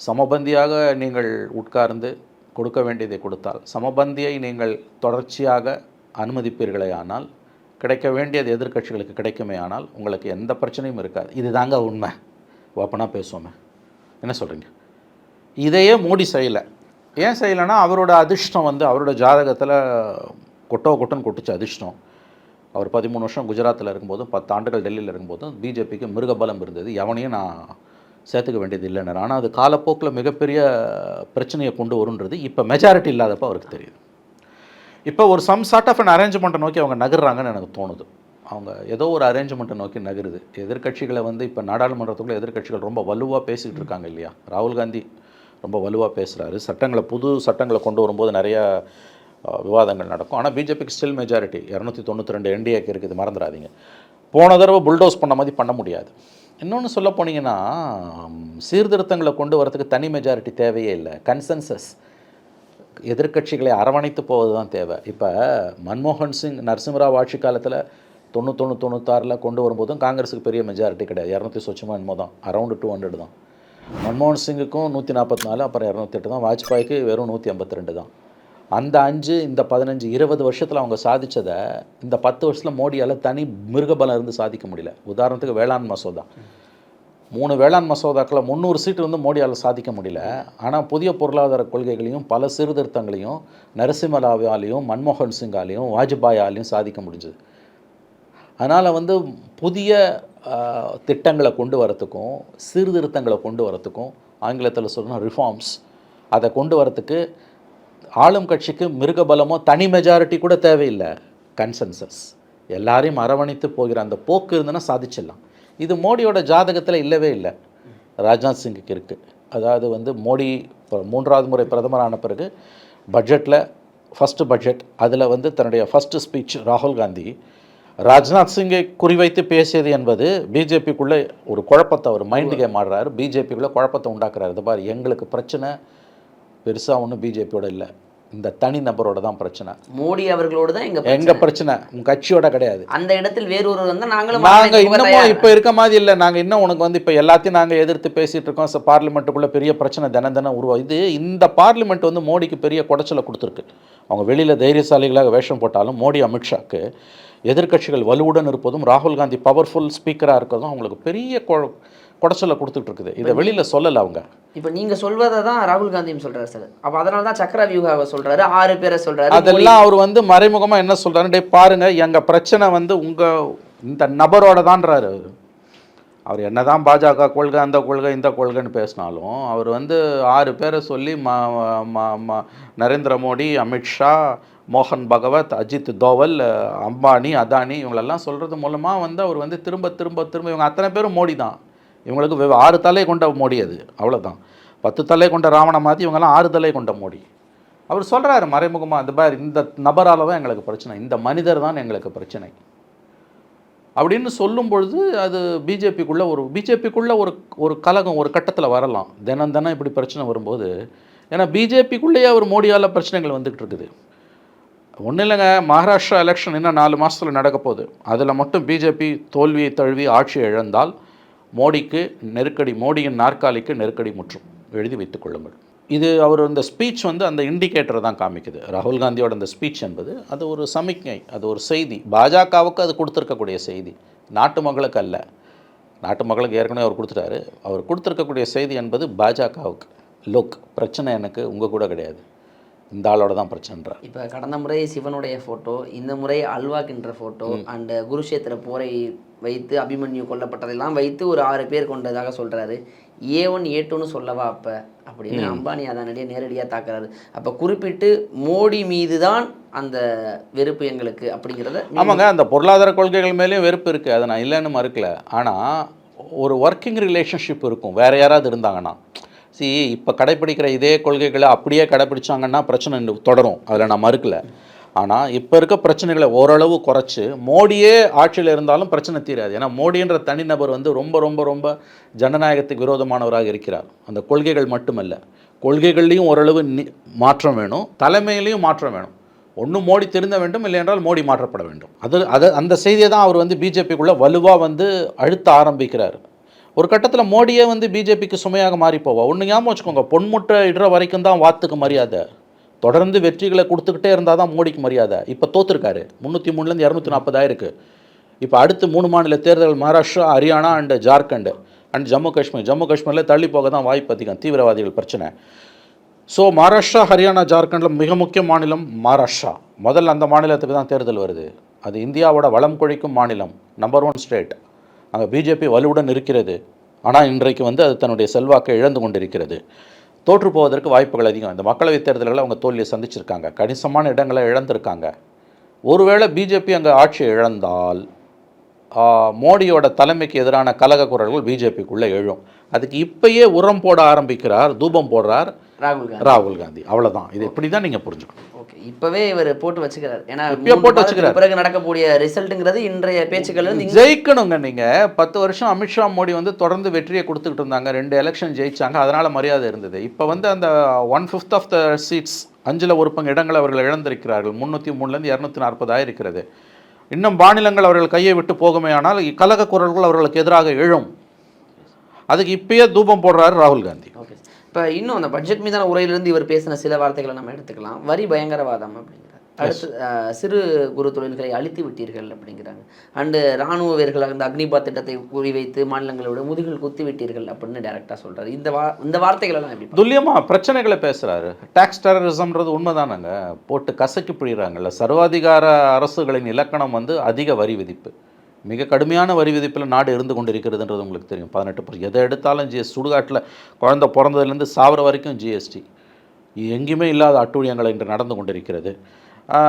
சமபந்தியாக நீங்கள் உட்கார்ந்து கொடுக்க வேண்டியதை கொடுத்தால் சமபந்தியை நீங்கள் தொடர்ச்சியாக அனுமதிப்பீர்களே ஆனால் கிடைக்க வேண்டியது எதிர்க்கட்சிகளுக்கு கிடைக்குமே ஆனால் உங்களுக்கு எந்த பிரச்சனையும் இருக்காது. இதுதாங்க உண்மை. ஓப்பனாக பேசுவோமே. என்ன சொல்கிறீங்க இதையே மோடி செய்யலை. ஏன் செய்யலைன்னா அவரோட அதிர்ஷ்டம் வந்து அவரோட ஜாதகத்தில் கொட்டோ கொட்டன்னு கொட்டுச்சு அதிர்ஷ்டம். அவர் பதிமூணு வருஷம் குஜராத்தில் இருக்கும்போதும் பத்து ஆண்டுகள் டெல்லியில் இருக்கும்போதும் பிஜேபிக்கு மிருகபலம் இருந்தது. எவனையும் நான் சேர்த்துக்க வேண்டியது இல்லைன்னு ஆனால் அது காலப்போக்கில் மிகப்பெரிய பிரச்சனையை கொண்டு வருன்றது இப்போ மெஜாரிட்டி இல்லாதப்போ அவருக்கு தெரியுது. இப்போ ஒரு சம் சார்ட் ஆஃப் அன் அரேஞ்ச்மெண்ட்டை நோக்கி அவங்க நகர்றாங்கன்னு எனக்கு தோணுது. அவங்க ஏதோ ஒரு அரேஞ்ச்மெண்ட்டை நோக்கி நகருது. எதிர்க்கட்சிகளை வந்து இப்போ நாடாளுமன்றத்துக்குள்ள எதிர்க்கட்சிகள் ரொம்ப வலுவாக பேசிக்கிட்டு இருக்காங்க இல்லையா? ராகுல் காந்தி ரொம்ப வலுவாக பேசுகிறாரு சட்டங்களை புது சட்டங்களை கொண்டு வரும்போது நிறையா விவாதங்கள் நடக்கும். ஆனால் பிஜேபிக்கு ஸ்டில் மெஜாரிட்டி இரநூத்தி தொண்ணூற்றி ரெண்டு என்டிஏக்கு இருக்குது. மறந்துடாதீங்க. போன தடவை புல்டோஸ் பண்ண மாதிரி பண்ண முடியாது. இன்னொன்று சொல்ல போனீங்கன்னா சீர்திருத்தங்களை கொண்டு வரத்துக்கு தனி மெஜாரிட்டி தேவையே இல்லை. கன்சென்சஸ் எதிர்க்கட்சிகளை அரவணைத்து போவது தான் தேவை. இப்போ மன்மோகன் சிங் நரசிம்மராவ் ஆட்சி காலத்தில் தொண்ணூத்தொன்று தொண்ணூத்தாறில் கொண்டு வரும்போதும் காங்கிரஸுக்கு பெரிய மெஜாரிட்டி கிடையாது. இரநூத்தி சொச்சமாக என்னமோ தான். அரௌண்டு டூ ஹண்ட்ரட் தான். மன்மோகன் சிங்குக்கும் நூற்றி நாற்பத்தி நாலு அப்புறம் இரநூத்தெட்டு தான். வாஜ்பாய்க்கு வெறும் நூற்றி ஐம்பத்தி ரெண்டு தான். அந்த அஞ்சு இந்த பதினஞ்சு இருபது வருஷத்தில் அவங்க சாதித்ததை இந்த பத்து வருஷத்தில் மோடியால் தனி மிருகபலம் இருந்து சாதிக்க முடியல. உதாரணத்துக்கு வேளாண் மசோதா. மூணு வேளாண் மசோதாக்களை முந்நூறு சீட்டு வந்து மோடியால் சாதிக்க முடியல. ஆனால் புதிய பொருளாதார கொள்கைகளையும் பல சீர்திருத்தங்களையும் நரசிம்மராவாலையும் மன்மோகன் சிங்காலையும் வாஜ்பாயாலையும் சாதிக்க முடிஞ்சது. அதனால் வந்து புதிய திட்டங்களை கொண்டு வரத்துக்கும் சீர்திருத்தங்களை கொண்டு வரத்துக்கும் ஆங்கிலத்தில் சொல்லணும் ரிஃபார்ம்ஸ் அதை கொண்டு வரத்துக்கு ஆளும் கட்சிக்கு மிருகபலமோ தனி மெஜாரிட்டி கூட தேவையில்லை. கன்சென்சஸ் எல்லாரையும் அரவணைத்து போகிற அந்த போக்கு இருந்ததுன்னா சாதிச்சிடலாம். இது மோடியோட ஜாதகத்தில் இல்லவே இல்லை. ராஜ்நாத் சிங்குக்கு இருக்குது அதாவது வந்து மோடி இப்போ மூன்றாவது முறை பிரதமரான பிறகு பட்ஜெட்டில் ஃபஸ்ட்டு பட்ஜெட் அதில் வந்து தன்னுடைய ஃபஸ்ட்டு ஸ்பீச் ராகுல் காந்தி ராஜ்நாத் சிங்கை குறிவைத்து பேசியது என்பது பிஜேபிக்குள்ளே ஒரு குழப்பத்தை அவர் மைண்டு கேம் ஆடுறாரு. பிஜேபிக்குள்ளே குழப்பத்தை உண்டாக்குறாரு. இது பாரு எங்களுக்கு பிரச்சனை பெருசாக ஒன்றும் பிஜேபியோட இல்லை. இந்த தனி நபரோட தான் பிரச்சனை. மோடி அவர்களோடு தான் எங்க எங்க பிரச்சனை? உங்க கட்சியோட கிடையாது. அந்த இடத்தில் வேறொரு வந்து நாங்களும் நாங்க அரவணைத்துக்கு இன்னமும். இப்ப இருக்க மாதிரி இல்லை. நாங்க இன்னும் உனக்கு வந்து இப்ப எல்லாத்தையும் நாங்க எதிர்த்து பேசிட்டு இருக்கோம். ச- பார்லிமெண்ட்டுக்குள்ள பெரிய பிரச்சனை தினம் தினம் உருவா இது இந்த பார்லிமெண்ட் வந்து மோடிக்கு பெரிய குடைச்சலை கொடுத்துருக்கு. அவங்க வெளியில தைரியசாலிகளாக வேஷம் போட்டாலும் மோடி அமித்ஷாக்கு எதிர்க்கட்சிகள் வலுவுடன் இருப்பதும் ராகுல் காந்தி பவர்ஃபுல் ஸ்பீக்கரா இருக்கிறதும் அவங்களுக்கு பெரிய குடைச்சலை கொடுத்துட்டு இருக்குது இதை வெளியில சொல்லல அவங்க. இப்ப நீங்க சொல்வதை தான் ராகுல் காந்தியும் சொல்றாரு சார். அப்ப அதனால தான் சக்கர வியூகாவை சொல்றாரு ஆறு பேரை சொல்றாரு அதெல்லாம் அவர் வந்து மறைமுகமா என்ன சொல்றாரு டேய் பாருங்க எங்க பிரச்சனை வந்து உங்க இந்த நபரோட தான்றாரு அவர் அவர் என்னதான் பாஜக கொள்கை அந்த கொள்கை இந்த கொள்கைன்னு பேசினாலும் அவர் வந்து ஆறு பேரை சொல்லி ம ம- நரேந்திர மோடி அமித்ஷா மோகன் பகவத் அஜித் தோவல் அம்பானி அதானி இவங்களெல்லாம் சொல்கிறது மூலமாக வந்து அவர் வந்து திரும்ப திரும்ப திரும்ப இவங்க அத்தனை பேரும் மோடி தான். இவங்களுக்கு ஆறு தலை கொண்ட மோடி அது அவ்வளோதான் பத்து தலை கொண்ட ராவண மாதிரி இவங்கெல்லாம் ஆறு தலை கொண்ட மோடி. அவர் சொல்கிறாரு மறைமுகமாக இந்த மாதிரி இந்த நபரால் தான் எங்களுக்கு பிரச்சனை இந்த மனிதர் தான் எங்களுக்கு பிரச்சனை. அப்படின்னு சொல்லும் பொழுது அது பிஜேபிக்குள்ளே ஒரு பிஜேபிக்குள்ளே ஒரு ஒரு கலகம் ஒரு கட்டத்தில் வரலாம். தினம் தினம் இப்படி பிரச்சனை வரும்போது ஏன்னா பிஜேபிக்குள்ளேயே அவர் மோடியால் பிரச்சனைகள் வந்துகிட்டு இருக்குது. ஒன்றும் இல்லைங்க மகாராஷ்டிரா எலெக்ஷன் இன்னும் நாலு மாதத்தில் நடக்க போகுது. அதில் மட்டும் பிஜேபி தோல்வியை தழுவி ஆட்சியை இழந்தால் மோடிக்கு நெருக்கடி மோடியின் நாற்காலிக்கு நெருக்கடி முற்றும். எழுதி வைத்துக் கொள்ளுங்கள். இது அவர் இந்த ஸ்பீச் வந்து அந்த இண்டிகேட்டர் தான் காமிக்குது. ராகுல் காந்தியோட அந்த ஸ்பீச் என்பது அது ஒரு சமிக்ஞை அது ஒரு செய்தி. பாஜகவுக்கு அது கொடுத்துருக்கக்கூடிய செய்தி. நாட்டு மக்களுக்கு அல்ல. நாட்டு மக்களுக்கு ஏற்கனவே அவர் கொடுத்துட்டாரு. அவர் கொடுத்துருக்கக்கூடிய செய்தி என்பது பாஜகவுக்கு. லுக் பிரச்சனை எனக்கு உங்கள் கூட கிடையாது. இந்த ஆளோட தான் பிரச்சனைன்றார். இப்போ கடந்த முறை சிவனுடைய ஃபோட்டோ இந்த முறை அல்வாக்கின்ற ஃபோட்டோ அண்ட் குருஷேத்திர போரை வைத்து அபிமன்யு கொல்லப்பட்டதெல்லாம் வைத்து ஒரு ஆறு பேர் கொண்டதாக சொல்றாரு. ஏ ஒன் ஏ டூன்னு சொல்லவா அப்போ? அப்படின்னு அம்பானி அதானடியே நேரடியாக தாக்குறாரு. அப்போ குறிப்பிட்டு மோடி மீது தான் அந்த வெறுப்பு எங்களுக்கு அப்படிங்கிறத ஆமாங்க அந்த பொருளாதார கொள்கைகள் மேலேயும் வெறுப்பு இருக்குது அதை நான் இல்லைன்னு மறுக்கல. ஆனால் ஒரு ஒர்க்கிங் ரிலேஷன்ஷிப் இருக்கும். வேற யாராவது இருந்தாங்கன்னா. சி இப்போ கடைப்பிடிக்கிற இதே கொள்கைகளை அப்படியே கடைப்பிடிச்சாங்கன்னா பிரச்சனை தொடரும். அதில் நான் மறுக்கல. ஆனால் இப்போ இருக்க பிரச்சனைகளை ஓரளவு குறைச்சி மோடியே ஆட்சியில் இருந்தாலும் பிரச்சனை தீராது. ஏன்னா மோடின்ற தனிநபர் வந்து ரொம்ப ரொம்ப ரொம்ப ஜனநாயகத்துக்கு விரோதமானவராக இருக்கிறார். அந்த கொள்கைகள் மட்டுமல்ல. கொள்கைகள்லையும் ஓரளவு நி- மாற்றம் வேணும். தலைமையிலையும் மாற்றம் வேணும். ஒன்று மோடி திருந்த வேண்டும் இல்லை என்றால் மோடி மாற்றப்பட வேண்டும். அது அது அந்த செய்தியை தான் அவர் வந்து பிஜேபிக்குள்ளே வலுவாக வந்து அழுத்த ஆரம்பிக்கிறார். ஒரு கட்டத்தில் மோடியே வந்து பிஜேபிக்கு சுமையாக மாறி போவா. ஒன்று ஞாபகம் வச்சுக்கோங்க. பொன்முட்டை இடுற வரைக்கும் தான் வாத்துக்கு மரியாதை. தொடர்ந்து வெற்றிகளை கொடுத்துக்கிட்டே இருந்தால் தான் மோடிக்கு மரியாதை. இப்போ தோத்துருக்காரு. முந்நூற்றி மூணுலேருந்து இரநூத்தி நாற்பதாயிருக்கு. இப்போ அடுத்து மூணு மாநில தேர்தல் மகாராஷ்டிரா ஹரியானா அண்ட் ஜார்க்கண்டு அண்ட் ஜம்மு காஷ்மீர். ஜம்மு காஷ்மீரில் தள்ளி போக தான் வாய்ப்பு அதிகம். தீவிரவாதிகள் பிரச்சனை. ஸோ மகாராஷ்டிரா ஹரியானா ஜார்க்கண்டில் மிக முக்கிய மாநிலம் மகாராஷ்டிரா. முதல்ல அந்த மாநிலத்துக்கு தான் தேர்தல் வருது. அது இந்தியாவோட வளம் கொழிக்கும் மாநிலம் நம்பர் ஒன் ஸ்டேட் அங்கே பிஜேபி வலுவுடன் இருக்கிறது. ஆனால் இன்றைக்கு வந்து அது தன்னுடைய செல்வாக்கை இழந்து கொண்டிருக்கிறது. தோற்று போவதற்கு வாய்ப்புகள் அதிகம். இந்த மக்களவைத் தேர்தல்களில் அவங்க தோல்வியை சந்திச்சிருக்காங்க. கணிசமான இடங்களை இழந்திருக்காங்க. ஒருவேளை பிஜேபி அங்கே ஆட்சி இழந்தால் மோடியோட தலைமைக்கு எதிரான கலக குரல்கள் பிஜேபிக்குள்ளே எழும். அதுக்கு இப்பயே உரம் போட ஆரம்பிக்கிறார் தூபம் போடுறார் ராகுல் காந்தி. ராகுல் காந்தி. அவ்வளவுதான். இது இப்படி தான் நீங்கள் புரிஞ்சுக்கணும். இப்பவே இவர் போட்டு வச்சுக்கிறார். ஏன்னா போட்டு வச்சுக்கிறார். பிறகு நடக்கக்கூடிய ரிசல்ட்டுங்கிறது இன்றைய பேச்சுக்கள் இருந்து ஜெயிக்கணுங்க நீங்கள் பத்து வருஷம் அமித்ஷா மோடி வந்து தொடர்ந்து வெற்றியை கொடுத்துக்கிட்டு இருந்தாங்க. ரெண்டு எலெக்ஷன் ஜெயிச்சாங்க. அதனால மரியாதை இருந்தது. இப்போ வந்து அந்த one fifth of the seats அஞ்சில் ஒரு பங்கு இடங்களை அவர்கள் இழந்திருக்கிறார்கள். முந்நூற்றி மூணுலேருந்து இரநூத்தி நாற்பதாயிரம் இருக்கிறது இன்னும் மாநிலங்கள் அவர்கள் கையை விட்டு போகுமே ஆனால் கலக குரல்கள் அவர்களுக்கு எதிராக எழும். அதுக்கு இப்பயே தூபம் போடுறாரு ராகுல் காந்தி. ஓகே இப்போ இன்னும் அந்த பட்ஜெட் மீதான உரையிலிருந்து இவர் பேசின சில வார்த்தைகளை நம்ம எடுத்துக்கலாம். வரி பயங்கரவாதம் அப்படிங்கிறார். அடுத்து சிறு குறு தொழில்களை அழித்து விட்டீர்கள் அப்படிங்கிறாங்க. அண்டு ராணுவ வீரர்கள் அந்த அக்னிபாத் திட்டத்தை குறிவைத்து மாநிலங்களோட முதுகில் குத்தி விட்டீர்கள் அப்படின்னு டைரக்டாக சொல்றாரு. இந்த வா இந்த வார்த்தைகள் எல்லாம் எப்படி துல்லியமா பிரச்சனைகளை பேசுறாரு. டாக்ஸ் டெரரிசம்ன்றது உண்மைதானங்க? போட்டு கசக்கி பிடிறாங்கல்ல சர்வாதிகார அரசுகளின் இலக்கணம் வந்து அதிக வரி விதிப்பு. மிக கடுமையான வரி விதிப்பில் நாடு இருந்து கொண்டிருக்கிறதுன்றது உங்களுக்கு தெரியும். பதினெட்டு பர்சன்ட். எதை எடுத்தாலும் ஜிஎஸ் சுடுகாட்டில் குழந்த பிறந்ததுலேருந்து சாவர வரைக்கும் ஜிஎஸ்டி எங்கேயுமே இல்லாத அட்டூழியங்கள் இன்று நடந்து கொண்டிருக்கிறது. இந்த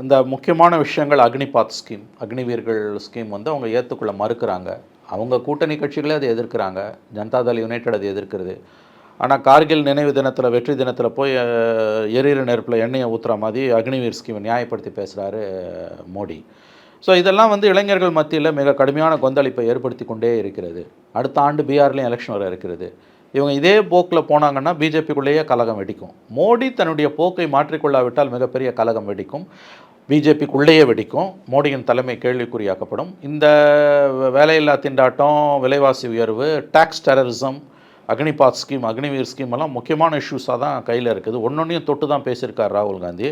அந்த முக்கியமான விஷயங்கள் அக்னிபாத் ஸ்கீம். அக்னிவீர்கள் ஸ்கீம் வந்து அவங்க ஏற்றுக்கொள்ள மறுக்கிறாங்க. அவங்க கூட்டணி கட்சிகளே அதை எதிர்க்கிறாங்க. ஜனதாதள் யுனைடெட் அதை எதிர்க்கிறது. ஆனால் கார்கில் நினைவு தினத்தில் வெற்றி தினத்தில் போய் எரியிற நெருப்பில் எண்ணெயை ஊற்றுற மாதிரி அக்னிவீர் ஸ்கீமை நியாயப்படுத்தி பேசுகிறாரு மோடி. ஸோ இதெல்லாம் வந்து இளைஞர்கள் மத்தியில் மிக கடுமையான கொந்தளிப்பை ஏற்படுத்தி கொண்டே இருக்கிறது. அடுத்த ஆண்டு பீகார்லேயும் எலெக்ஷன் வர இருக்கிறது. இவங்க இதே போக்கில் போனாங்கன்னா பிஜேபிக்குள்ளேயே கலகம் வெடிக்கும். மோடி தன்னுடைய போக்கை மாற்றிக்கொள்ளாவிட்டால் மிகப்பெரிய கலகம் வெடிக்கும். பிஜேபிக்குள்ளேயே வெடிக்கும். மோடியின் தலைமை கேள்விக்குறியாக்கப்படும். இந்த வேலையில்லா திண்டாட்டம் விலைவாசி உயர்வு tax terrorism Agnipath scheme Agniveer scheme எல்லாம் முக்கியமான இஷ்யூஸாக தான் கையில் இருக்குது. ஒன்றொன்றையும் தொட்டு தான் பேசியிருக்கார் ராகுல் காந்தி.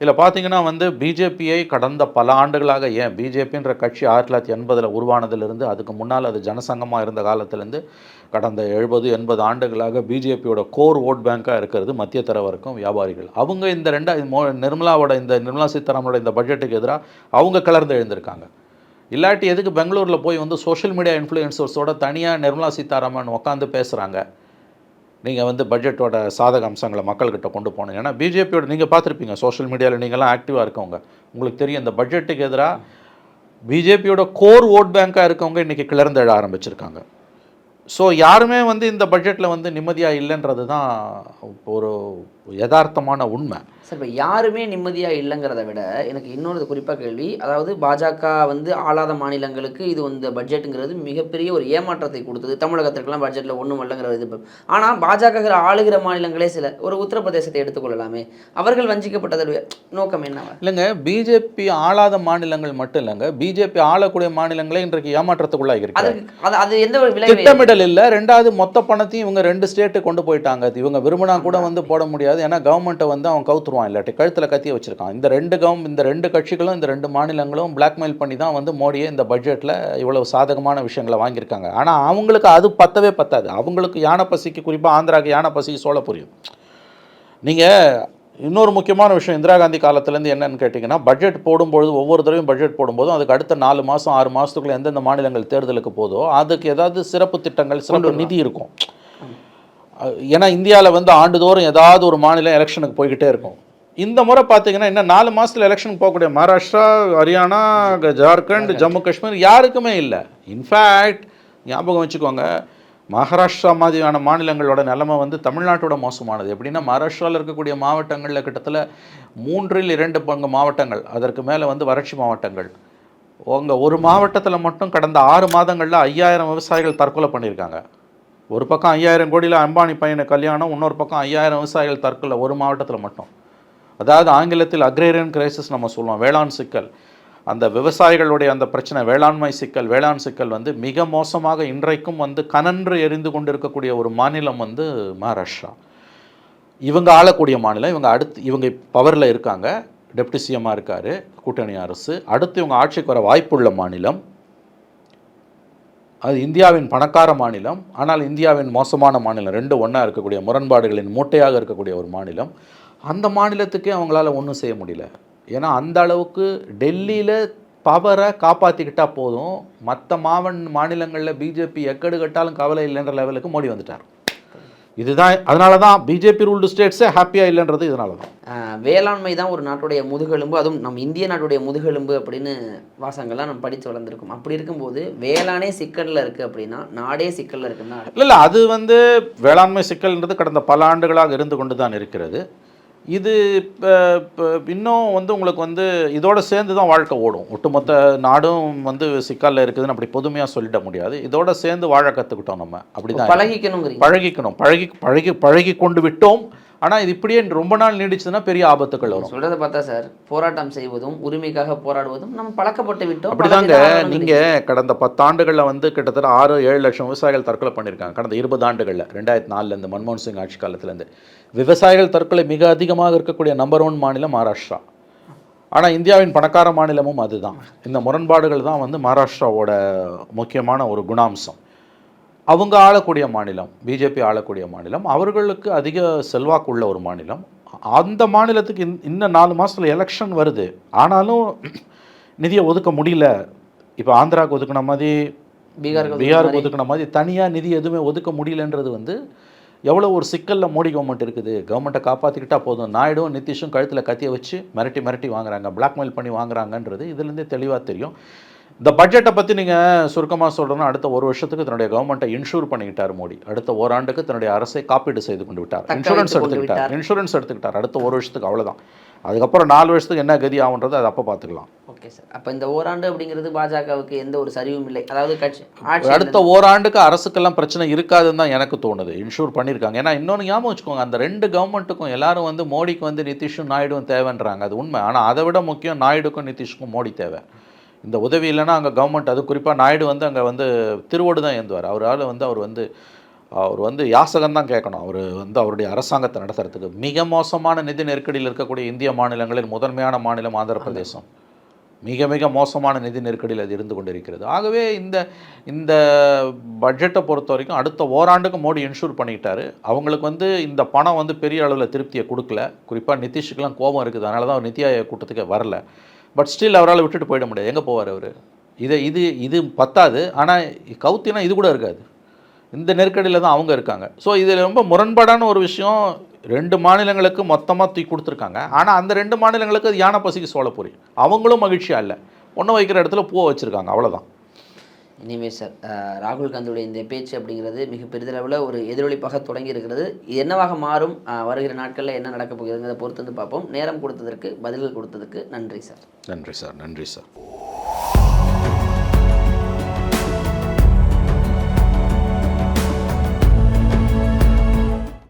இதில் பார்த்தீங்கன்னா வந்து பிஜேபியை கடந்த பல ஆண்டுகளாக ஏன் பிஜேபின்ற கட்சி ஆயிரத்தி தொள்ளாயிரத்தி எண்பதில் உருவானதிலிருந்து அதுக்கு முன்னால் அது ஜனசங்கமாக இருந்த காலத்திலேருந்து கடந்த எழுபது எண்பது ஆண்டுகளாக பிஜேபியோட கோர் ஓட் பேங்காக இருக்கிறது மத்திய தரவருக்கும் வியாபாரிகள். அவங்க இந்த ரெண்டா மோ நிர்மலாவோட இந்த நிர்மலா சீதாராமனோட இந்த பட்ஜெட்டுக்கு எதிராக அவங்க கலர்ந்து எழுந்திருக்காங்க. இல்லாட்டி எதுக்கு பெங்களூரில் போய் வந்து சோஷியல் மீடியா இன்ஃப்ளூயன்சர்ஸோட தனியாக நிர்மலா சீதாராமன் உட்காந்து பேசுகிறாங்க நீங்கள் வந்து பட்ஜெட்டோட சாதக அம்சங்களை மக்கள்கிட்ட கொண்டு போகணும். ஏன்னா பிஜேபியோட நீங்கள் பார்த்துருப்பீங்க சோஷியல் மீடியாவில் நீங்களாம் ஆக்டிவாக இருக்கவங்க. உங்களுக்கு தெரியும் இந்த பட்ஜெட்டுக்கு எதிராக பிஜேபியோட கோர் ஓட் பேங்காக இருக்கவங்க இன்றைக்கி கிளர்ந்து எழ ஆரம்பிச்சிருக்காங்க. ஸோ யாருமே வந்து இந்த பட்ஜெட்டில் வந்து நிம்மதியாக இல்லைன்றது தான் ஒரு யதார்த்தமான உண்மை. சார் இப்போ யாருமே நிம்மதியாக இல்லைங்கிறத விட எனக்கு இன்னொரு குறிப்பாக கேள்வி. அதாவது பாஜக வந்து ஆளாத மாநிலங்களுக்கு இது இந்த பட்ஜெட்டுங்கிறது மிகப்பெரிய ஒரு ஏமாற்றத்தை கொடுத்தது. தமிழகத்திற்கெல்லாம் பட்ஜெட்டில் ஒன்றும் இல்லைங்கிற இது. ஆனால் பாஜக ஆளுகிற மாநிலங்களே சில ஒரு உத்தரப்பிரதேசத்தை எடுத்துக்கொள்ளலாமே. அவர்கள் வஞ்சிக்கப்பட்டது நோக்கம் என்னவா இல்லைங்க பிஜேபி ஆளாத மாநிலங்கள் மட்டும் இல்லைங்க பிஜேபி ஆளக்கூடிய மாநிலங்களே இன்றைக்கு ஏமாற்றத்துக்குள்ளாக இருக்கு அது அது எந்த ஒரு திட்டமிடல் இல்லை ரெண்டாவது மொத்த பணத்தையும் இவங்க ரெண்டு ஸ்டேட்டு கொண்டு போயிட்டாங்க. இவங்க விரும்பினா கூட வந்து போட முடியாது. ஏன்னா கவர்மெண்ட்டை வந்து அவன் கவுத்துருவான் இல்லாட்டி கழுத்தில் கத்திய வச்சிருக்கான். இந்த ரெண்டு கவர்ம் இந்த ரெண்டு கட்சிகளும் இந்த ரெண்டு மாநிலங்களும் பிளாக்மெயில் பண்ணி தான் வந்து மோடியை இந்த பட்ஜெட்டில் இவ்வளவு சாதகமான விஷயங்களை வாங்கியிருக்காங்க. ஆனால் அவங்களுக்கு அது பத்தவே பத்தாது. அவங்களுக்கு யானை பசிக்கு குறிப்பாக ஆந்திராக்கு யானை பசிக்கு சோழ புரியும். நீங்கள் இன்னொரு முக்கியமான விஷயம் இந்திரா காந்தி காலத்துலேருந்து என்னன்னு கேட்டிங்கன்னா பட்ஜெட் போடும்பொழுது ஒவ்வொரு தடவையும் பட்ஜெட் போடும்போதும் அதுக்கு அடுத்த நாலு மாதம் ஆறு மாதத்துக்குள்ள எந்தெந்த மாநிலங்கள் தேர்தலுக்கு போதோ அதுக்கு ஏதாவது சிறப்பு திட்டங்கள் சிறப்பு நிதி இருக்கும். ஏன்னா இந்தியாவில் வந்து ஆண்டுதோறும் ஏதாவது ஒரு மாநிலம் எலெக்ஷனுக்கு போய்கிட்டே இருக்கும். இந்த முறை பார்த்தீங்கன்னா இன்னும் நாலு மாதத்தில் எலெக்ஷனுக்கு போகக்கூடிய மகாராஷ்டிரா ஹரியானா ஜார்க்கண்ட் ஜம்மு காஷ்மீர் யாருக்குமே இல்லை. இன்ஃபேக்ட் ஞாபகம் வச்சுக்கோங்க மகாராஷ்டிரா மாதிரியான மாநிலங்களோட நிலைமை வந்து தமிழ்நாட்டோட மோசமானது. எப்படின்னா மகாராஷ்டிராவில் இருக்கக்கூடிய மாவட்டங்களில் கிட்டத்தட்ட மூன்றில் இரண்டு பங்கு மாவட்டங்கள். அதற்கு மேலே வந்து வறட்சி மாவட்டங்கள். உங்க ஒரு மாவட்டத்தில் மட்டும் கடந்த ஆறு மாதங்களில் ஐயாயிரம் விவசாயிகள் தற்கொலை பண்ணியிருக்காங்க. ஒரு பக்கம் ஐயாயிரம் கோடியில் அம்பானி பையனை கல்யாணம் இன்னொரு பக்கம் ஐயாயிரம் விவசாயிகள் தற்கொலை ஒரு மாவட்டத்தில் மட்டும். அதாவது ஆங்கிலத்தில் அக்ரேரியன் கிரைசிஸ் நம்ம சொல்லுவோம் வேளாண் சிக்கல். அந்த விவசாயிகளுடைய அந்த பிரச்சனை வேளாண்மை சிக்கல் வேளாண் சிக்கல் வந்து மிக மோசமாக இன்றைக்கும் வந்து கனன்று எரிந்து கொண்டிருக்கக்கூடிய ஒரு மாநிலம் வந்து மகாராஷ்டிரா. இவங்க ஆளக்கூடிய மாநிலம் இவங்க அடுத்து இவங்க பவரில் இருக்காங்க டெப்டி சிஎம்மாக இருக்கார் கூட்டணி அரசு. அடுத்து இவங்க ஆட்சிக்கு வர வாய்ப்புள்ள மாநிலம் அது இந்தியாவின் பணக்கார மாநிலம் ஆனால் இந்தியாவின் மோசமான மாநிலம். ரெண்டு ஒன்றா இருக்கக்கூடிய முரண்பாடுகளின் மூட்டையாக இருக்கக்கூடிய ஒரு மாநிலம். அந்த மாநிலத்துக்கே அவங்களால ஒன்றும் செய்ய முடியல. ஏன்னா அந்த அளவுக்கு டெல்லியில் பவரை காப்பாற்றிக்கிட்டால் போதும். மற்ற மாவன் மாநிலங்களில் பிஜேபி எக்கடு கட்டாலும் கவலை இல்லைன்ற லெவலுக்கு மோடி வந்துட்டார். இதுதான் அதனால தான் பிஜேபி ரூல்டு ஸ்டேட்ஸே ஹாப்பியாக இல்லைன்றது இதனால தான் வேளாண்மை தான் ஒரு நாட்டுடைய முதுகெலும்பு அதுவும் நம்ம இந்திய நாட்டுடைய முதுகெலும்பு அப்படின்னு வாசங்கள்லாம் நம்ம படித்து வளர்ந்துருக்கோம். அப்படி இருக்கும்போது வேளாணே சிக்கலில் இருக்குது அப்படின்னா நாடே சிக்கலில் இருக்குன்னா இல்லை இல்லை அது வந்து வேளாண்மை சிக்கல்ன்றது கடந்த பல ஆண்டுகளாக இருந்து கொண்டு தான் இருக்கிறது. இது இன்னும் வந்து உங்களுக்கு வந்து இதோட சேர்ந்து தான் வாழ்க்கை ஓடும். ஒட்டுமொத்த நாடும் வந்து சிக்கலில் இருக்குதுன்னு அப்படி பொதுமையாக சொல்லிட முடியாது. இதோட சேர்ந்து வாழ கற்றுக்கிட்டோம் நம்ம. அப்படி தான் பழகிக்கணுங்கிறீங்க. பழகிக்கணும். பழகி பழகி பழகி கொண்டு விட்டோம். ஆனால் இது இப்படியே ரொம்ப நாள் நீடிச்சதுன்னா பெரிய ஆபத்துக்கள் வரும். சொல்றதை பார்த்தா சார் போராட்டம் செய்வதும் உரிமைக்காக போராடுவதும் நம்ம பழக்கப்பட்டு விட்டோம் அப்படிதாங்க. நீங்கள் கடந்த பத்தாண்டுகளில் வந்து கிட்டத்தட்ட ஆறு ஏழு லட்சம் விவசாயிகள் தற்கொலை பண்ணியிருக்காங்க. கடந்த இருபது ஆண்டுகளில் ரெண்டாயிரத்தி நாலுலேருந்து மன்மோகன் சிங் ஆட்சி காலத்துலேருந்து. விவசாயிகள் தற்கொலை மிக அதிகமாக இருக்கக்கூடிய நம்பர் ஒன் மாநிலம் மகாராஷ்டிரா. ஆனால் இந்தியாவின் பணக்கார மாநிலமும் அதுதான். இந்த முரண்பாடுகள் தான் வந்து மகாராஷ்டிராவோட முக்கியமான ஒரு குணாம்சம். அவங்க ஆளக்கூடிய மாநிலம் பிஜேபி ஆளக்கூடிய மாநிலம் அவர்களுக்கு அதிக செல்வாக்கு உள்ள ஒரு மாநிலம். அந்த மாநிலத்துக்கு இன்- இன்னும் நாலு மாதத்தில் எலெக்ஷன் வருது. ஆனாலும் நிதியை ஒதுக்க முடியல. இப்போ ஆந்திராவுக்கு ஒதுக்கின மாதிரி பீகாருக்கு ஒதுக்குன பீகாருக்கு. ஒதுக்கின மாதிரி தனியாக நிதி எதுவுமே ஒதுக்க முடியலன்றது வந்து எவ்வளோ ஒரு சிக்கலில் மோடி கவர்மெண்ட் இருக்குது. கவர்மெண்ட்டை காப்பாற்றிக்கிட்டா போதும். நாயுடும் நிதிஷும் கழுத்தில் கத்தியை வச்சு மிரட்டி மிரட்டி வாங்குறாங்க. பிளாக்மெயில் பண்ணி வாங்குறாங்கன்றது இதுலேருந்தே தெளிவாக தெரியும். இந்த பட்ஜெட்டை பற்றி நீங்கள் சுருக்கமாக சொல்கிறோன்னா அடுத்த ஒரு வருஷத்துக்கு தன்னுடைய கவர்மெண்ட்டை இன்சூர் பண்ணிக்கிட்டார் மோடி. அடுத்த ஓராண்டுக்கு தன்னுடைய அரசை காப்பீடு செய்து கொண்டு விட்டார். இன்சூரன்ஸ் எடுத்துக்கிட்டார். இன்சூரன்ஸ் எடுத்துக்கிட்டார். அடுத்த ஒரு வருஷத்துக்கு அவ்வளோதான் அதுக்கப்புறம் நாலு வருஷத்துக்கு என்ன கதி ஆகுன்றது அது அப்போ பார்த்துக்கலாம். ஓகே சார் அப்போ இந்த ஓராண்டு அப்படிங்கிறது பாஜகவுக்கு எந்த ஒரு சரிவும் இல்லை. அதாவது கட்சி அடுத்த ஓராண்டுக்கு அரசுக்கெல்லாம் பிரச்சனை இருக்காதுன்னு தான் எனக்கு தோணுது. இன்ஷூர் பண்ணியிருக்காங்க. ஏன்னா இன்னொன்று ஞாபகம் வச்சுக்கோங்க. அந்த ரெண்டு கவர்மெண்ட்டுக்கும் எல்லாரும் வந்து மோடிக்கு வந்து நிதிஷும் நாயுடும் தேவைன்றாங்க. அது உண்மை. ஆனால் அதை விட முக்கியம் நாயுடுக்கும் நிதிஷுக்கும் மோடி தேவை. இந்த உதவி இல்லைன்னா அங்கே கவர்மெண்ட் அது குறிப்பாக நாயுடு வந்து அங்கே வந்து திருவோடு தான் ஏந்துவார். அவரால் வந்து அவர் வந்து அவர் வந்து யாசகம் தான் கேட்கணும். அவர் வந்து அவருடைய அரசாங்கத்தை நடத்துறதுக்கு. மிக மோசமான நிதி நெருக்கடியில் இருக்கக்கூடிய இந்திய மாநிலங்களில் முதன்மையான மாநிலம் ஆந்திர பிரதேசம் மிக மிக மோசமான நிதி நெருக்கடியில் அது இருந்து கொண்டிருக்கிறது. ஆகவே இந்த இந்த பட்ஜெட்டை பொறுத்த வரைக்கும் அடுத்த ஓராண்டுக்கு மோடி இன்ஷூர் பண்ணிக்கிட்டாரு அவங்களுக்கு வந்து இந்த பணம் வந்து பெரிய அளவில் திருப்தியை கொடுக்கல. குறிப்பாக நிதிஷுக்கெலாம் கோபம் இருக்குது. அதனால தான் அவர் நித்தி ஆயோக் கூட்டத்துக்கு வரல. பட் ஸ்டில் அவரால் விட்டுட்டு போயிட முடியாது. எங்கே போவார் அவர்? இதை இது இது பத்தாது. ஆனால் கவுத்தினா இது கூட இருக்காது. இந்த நெருக்கடியில் தான் அவங்க இருக்காங்க. ஸோ இதில் ரொம்ப முரண்பாடான ஒரு விஷயம். ரெண்டு மாநிலங்களுக்கு மொத்தமாக தூக்கி கொடுத்துருக்காங்க. ஆனால் அந்த ரெண்டு மாநிலங்களுக்கு அது யானை பசிக்கு சோழப்பூரி அவங்களும் மகிழ்ச்சியாக இல்லை. பொண்ணு வைக்கிற இடத்துல பூவை வச்சுருக்காங்க. அவ்வளோதான் எனிவே சார் ராகுல் காந்தியுடைய இந்த பேச்சு அப்படிங்கிறது மிக பெரிதளவில் ஒரு எதிரொலிப்பாக தொடங்கி இருக்கிறது இது என்னவாக மாறும் வருகிற நாட்களில் என்ன நடக்கப் போகிறதுங்கிறத பொறுத்து வந்து பார்ப்போம். நேரம் கொடுத்ததற்கு பதில்கள் கொடுத்ததற்கு நன்றி சார். நன்றி சார். நன்றி சார்.